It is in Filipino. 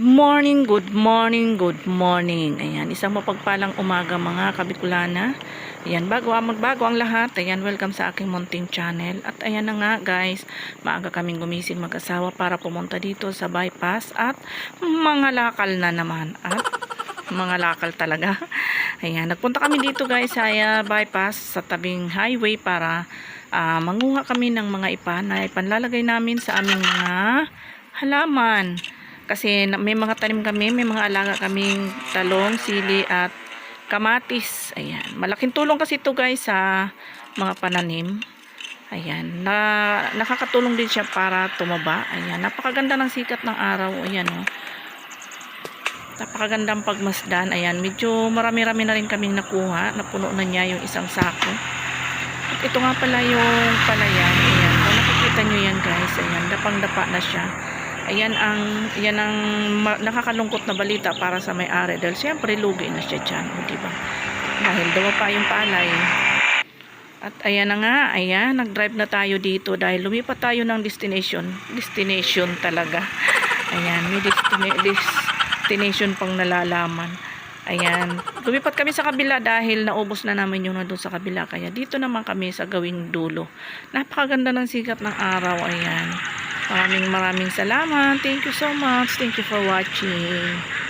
morning, good morning, good morning. Ayan, isang mapagpalang umaga mga kabikulana. Ayan, bago magbago ang lahat. Ayan, welcome sa aking munting channel. At ayan na nga guys, maaga kaming gumising mag-asawa para pumunta dito sa bypass at mga lakal na naman. At mga lakal talaga. Ayan, nagpunta kami dito guys sa uh, bypass sa tabing highway para ah, manguha kami ng mga ipan na ipanlalagay namin sa aming mga halaman. Kasi may mga tanim kami, may mga alaga kaming talong, sili at kamatis. Ayan. Malaking tulong kasi ito guys sa mga pananim. Ayan. Na, nakakatulong din siya para tumaba. Ayan. Napakaganda ng sikat ng araw. Ayan oh. Napakagandang pagmasdan. Ayan. Medyo marami-rami na rin kaming nakuha. Napuno na niya yung isang sako. At ito nga pala yung palayan. Ayan. Kung nakikita nyo yan guys. Ayan. Dapang-dapa na siya. Ayan ang, yan ang nakakalungkot na balita para sa may-ari. Dahil siyempre lugi na siya dyan. O diba? Dahil dawa pa yung palay. At ayan na nga, ayan, nag-drive na tayo dito dahil lumipat tayo ng destination. Destination talaga. Ayan, may destini- destination pang nalalaman. Ayan, lumipat kami sa kabila dahil naubos na namin yung nandun sa kabila. Kaya dito naman kami sa gawing dulo. Napakaganda ng sikat ng araw. Ayan. Maraming maraming salamat. Thank you so much. Thank you for watching.